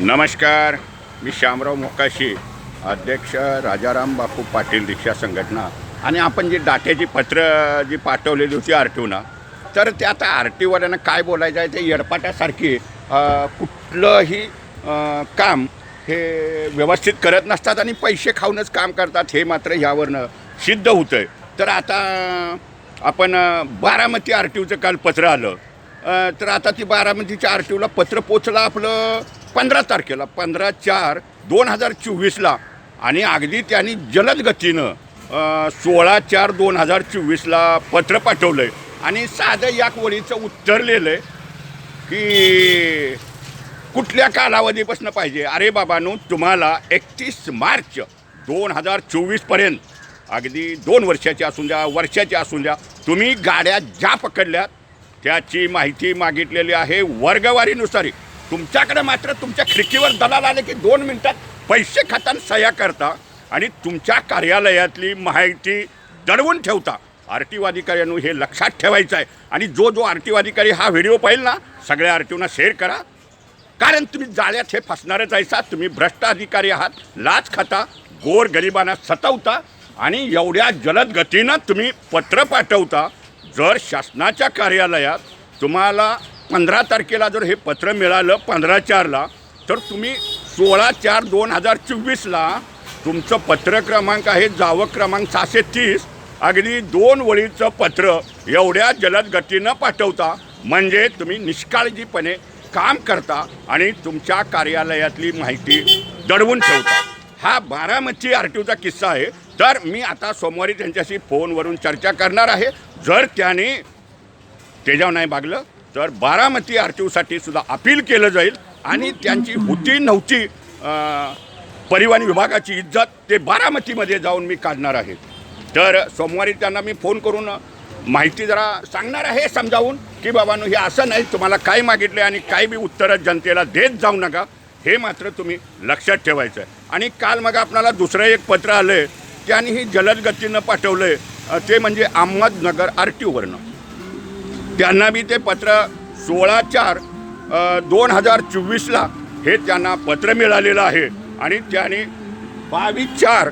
नमस्कार मी श्यामराव मोकाशी अध्यक्ष राजाराम बापू पाटील रिक्षा संघटना. आणि आपण जी डाट्याची पत्र जी पाठवलेली होती आर टी तर ते आता आर टीवाल्यानं काय बोलायचं आहे ते येडपाट्यासारखी कुठलंही काम हे व्यवस्थित करत नसतात आणि पैसे खाऊनच काम करतात हे मात्र ह्यावरनं सिद्ध होतं आहे तर आता आपण बारामती आर टी ओचं काल पत्र आलं. तर आता ती बारामतीच्या आर टी ओला पत्र पोचलं आपलं. पंधरा तारखेला पंधरा चार दोन हजार चोवीसला. आणि अगदी त्यांनी जलद गतीनं सोळा चार दोन हजार चोवीसला पत्र पाठवलं आहे आणि साधं या वळीचं उत्तर लिहिलं आहे की कुठल्या कालावधीपासून पाहिजे? अरे बाबांनो तुम्हाला एकतीस मार्च दोन हजार चोवीसपर्यंत अगदी दोन वर्षाचे असून द्या वर्षाचे असून द्या तुम्ही गाड्या ज्या पकडल्यात त्याची माहिती मागितलेली आहे वर्गवारीनुसार. तुमच्याकडे मात्र तुमच्या खिडकीवर दलाल आले की दोन मिनटात पैसे खाताना सह्या करता आणि तुमच्या कार्यालयातली माहिती दडवून ठेवता. आर टी अधिकाऱ्यांनो हे लक्षात ठेवायचं आहे. आणि जो जो आर टी अधिकारी हा व्हिडिओ पाहिल ना सगळ्या आर टीओना शेअर करा. कारण तुम्ही जाळ्यात हे फसणारच आहेसा तुम्ही भ्रष्ट अधिकारी आहात लाच खाता गोर गरिबांना सतवता आणि एवढ्या जलद गतीनं तुम्ही पत्र पाठवता. जर शासनाच्या कार्यालयात तुम्हाला पंधरा तारखेला जर हे पत्र मिळालं पंधरा चारला तर तुम्ही सोळा चार दोन हजार चोवीसला तुमचं पत्र क्रमांक आहे जावं क्रमांक सहाशे तीस. अगदी दोन वळीचं पत्र एवढ्या जलद गतीनं पाठवता म्हणजे तुम्ही निष्काळजीपणे काम करता आणि तुमच्या कार्यालयातली माहिती दडवून ठेवता. हा बारामती आर टी ओचा किस्सा आहे. तर मी आता सोमवारी त्यांच्याशी फोनवरून चर्चा करणार आहे. जर त्याने त्याच्यावर नाही भागलं तर बारामती आर टी ओसाठी सुद्धा अपील केलं जाईल आणि त्यांची होती नव्हती परिवहन विभागाची इज्जत ते बारामतीमध्ये जाऊन मी काढणार आहे. तर सोमवारी त्यांना मी फोन करून माहिती जरा सांगणार आहे समजावून की बाबांनो हे असं नाही तुम्हाला काय मागितले आणि काय बी उत्तरं जनतेला देत जाऊ नका हे मात्र तुम्ही लक्षात ठेवायचं आहे आणि काल मग आपणाला दुसरं एक पत्र आलं आहे त्यांनीही जलद गतीनं पाठवलं आहे ते म्हणजे अहमदनगर आर टी ओवरनं त्यांना मी ते पत्र सोळा चार दोन हजार चोवीसला हे त्यांना पत्र मिळालेलं आहे. आणि त्यांनी बावीस चार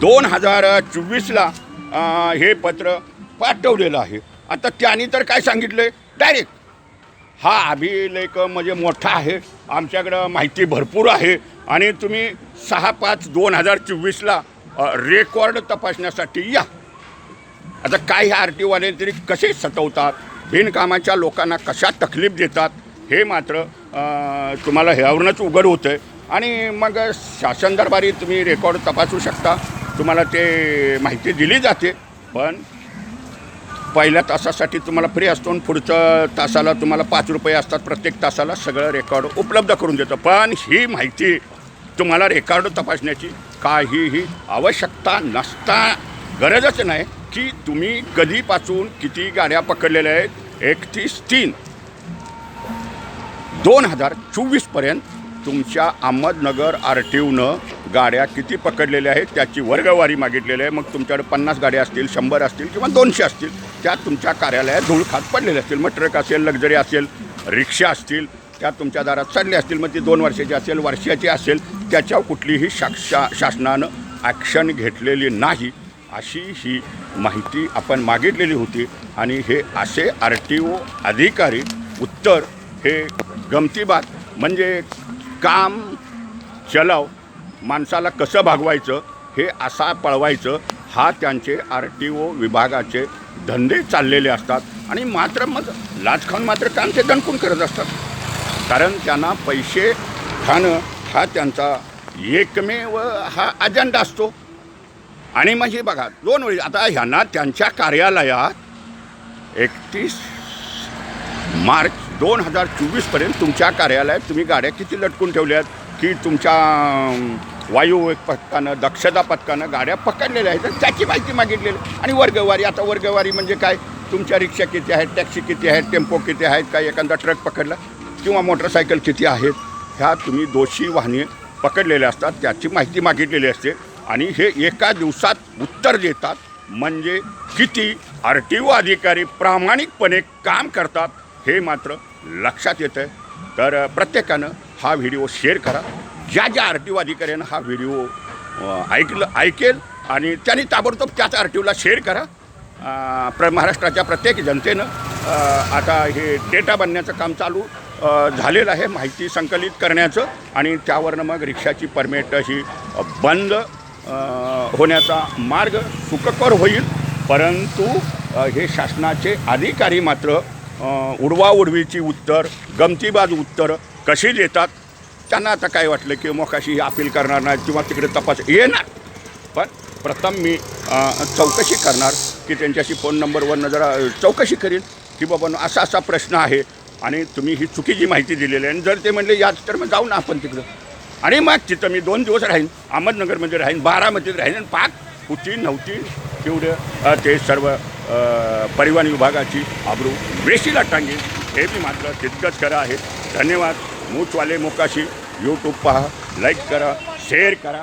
दोन हजार चोवीसला हे पत्र पाठवलेलं आहे. आता त्यांनी तर काय सांगितलं? डायरेक्ट हा अभिलेख म्हणजे मोठा आहे. आमच्याकडं माहिती भरपूर आहे. आणि तुम्ही सहा पाच दोन हजार चोवीसला रेकॉर्ड तपासण्यासाठी या. आता काय ह्या आर टी ओवाले तरी कसे सतवतात? बिनकामाच्या लोकांना कशा तकलीफ देतात? हे मात्र तुम्हाला ह्यावरूनच उघड होतं आहे आणि मग शासन दरबारी तुम्ही रेकॉर्ड तपासू शकता. तुम्हाला ते माहिती दिली जाते. पण पहिल्या तासासाठी तुम्हाला फ्री असतो आणि पुढच्या तासाला तुम्हाला पाच रुपये असतात प्रत्येक तासाला. सगळं रेकॉर्ड उपलब्ध करून देतं. पण ही माहिती तुम्हाला रेकॉर्ड तपासण्याची काहीही आवश्यकता नसता. गरजच नाही. की तुम्ही कधीपासून किती गाड्या पकडलेल्या आहेत? एकतीस तीन. दोन हजार चोवीसपर्यंत तुमच्या अहमदनगर आर टी ओनं गाड्या किती पकडलेल्या आहेत त्याची वर्गवारी मागितलेली आहे. मग तुमच्याकडे पन्नास गाड्या असतील शंभर असतील किंवा दोनशे असतील त्या तुमच्या कार्यालयात धूळ खात पडलेल्या असतील. मग ट्रक असेल लक्झरी असेल रिक्षा असतील त्या तुमच्या दारात चढल्या असतील. मग ती दोन वर्षाची असेल वर्षाची असेल त्याच्यावर कुठलीही शाक्षा शासनानं ॲक्शन घेतलेली नाही. अशी ही माहिती आपण मागितलेली होती आणि हे असे आर टी ओ अधिकारी उत्तर हे गमतीबात म्हणजे काम चलाव माणसाला कसं भागवायचं हे असा पळवायचं हा त्यांचे आर टी ओ विभागाचे धंदे चाललेले असतात आणि मात्र मग लाच खाऊन मात्र काम ते दणकून करत असतात. कारण त्यांना पैसे खाणं हा त्यांचा एकमेव हा अजेंडा असतो. आणि मग हे बघा दोन वेळी आता ह्यांना त्यांच्या कार्यालयात एकतीस मार्च दोन हजार चोवीसपर्यंत तुमच्या कार्यालयात तुम्ही गाड्या किती लटकून ठेवल्यात? की तुमच्या वायू वायू पथकानं दक्षता पथकानं गाड्या पकडलेल्या आहेत तर त्याची माहिती मागितलेली. आणि वर्गवारी आता वर्गवारी म्हणजे काय? तुमच्या रिक्षा किती आहेत टॅक्सी किती आहेत टेम्पो किती आहेत काय एखादा ट्रक पकडला? किंवा मोटरसायकल किती आहेत? ह्या तुम्ही दोषी वाहने पकडलेल्या असतात त्याची माहिती मागितलेली असते. आणि हे एका दिवसात उत्तर देतात. म्हणजे किती आर टी ओ अधिकारी प्रामाणिकपणे काम करतात हे मात्र लक्षात येतं आहे तर प्रत्येकानं हा व्हिडिओ शेअर करा. ज्या ज्या आर टी ओ अधिकाऱ्यानं हा व्हिडिओ ऐकलं ऐकेल आणि त्यांनी ताबडतोब त्याच आर टी ओला शेअर करा. प्र महाराष्ट्राच्या प्रत्येक जनतेनं आता हे डेटा बनण्याचं काम चालू झालेलं आहे माहिती संकलित करण्याचं आणि त्यावरनं मग रिक्षाची परमिट अशी बंद होण्याचा मार्ग सुखकर होईल परंतु हे शासनाचे अधिकारी मात्र उडवाउडवीची उत्तर गमतीबाज उत्तर कशी देतात त्यांना आता काय वाटलं की मोकाशी अपील करणार नाही किंवा तिकडे तपास येणार. पण प्रथम मी चौकशी करणार की त्यांच्याशी फोन नंबरवरनं जरा चौकशी करीन की बाबा असा असा प्रश्न आहे आणि तुम्ही ही चुकीची माहिती दिलेली आहे. आणि जर ते म्हणले याच तर मग जाऊ ना आपण तिकडं. आणि मग तिथं मी दोन दिवस राहीन अहमदनगरमध्ये राहीन बारामतीत राहीन आणि पाक होती नव्हती तेवढं ते सर्व परिवहन विभागाची आबरू वेशीला टांगेल हे मी मात्र तितकंच खरं आहे. धन्यवाद. मूचवाले मोकाशी यूट्यूब पहा लाईक करा शेअर करा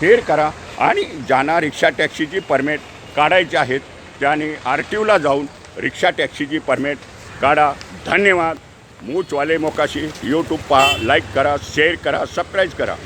शेअर करा आणि ज्यांना रिक्षा टॅक्सीची परमिट काढायची आहेत. त्याने आर टी ओला जाऊन रिक्षा टॅक्सीची परमिट काढा. धन्यवाद. मूचवाले मोकाशी यूट्यूब पहा लाईक करा शेअर करा सबस्क्राईब करा.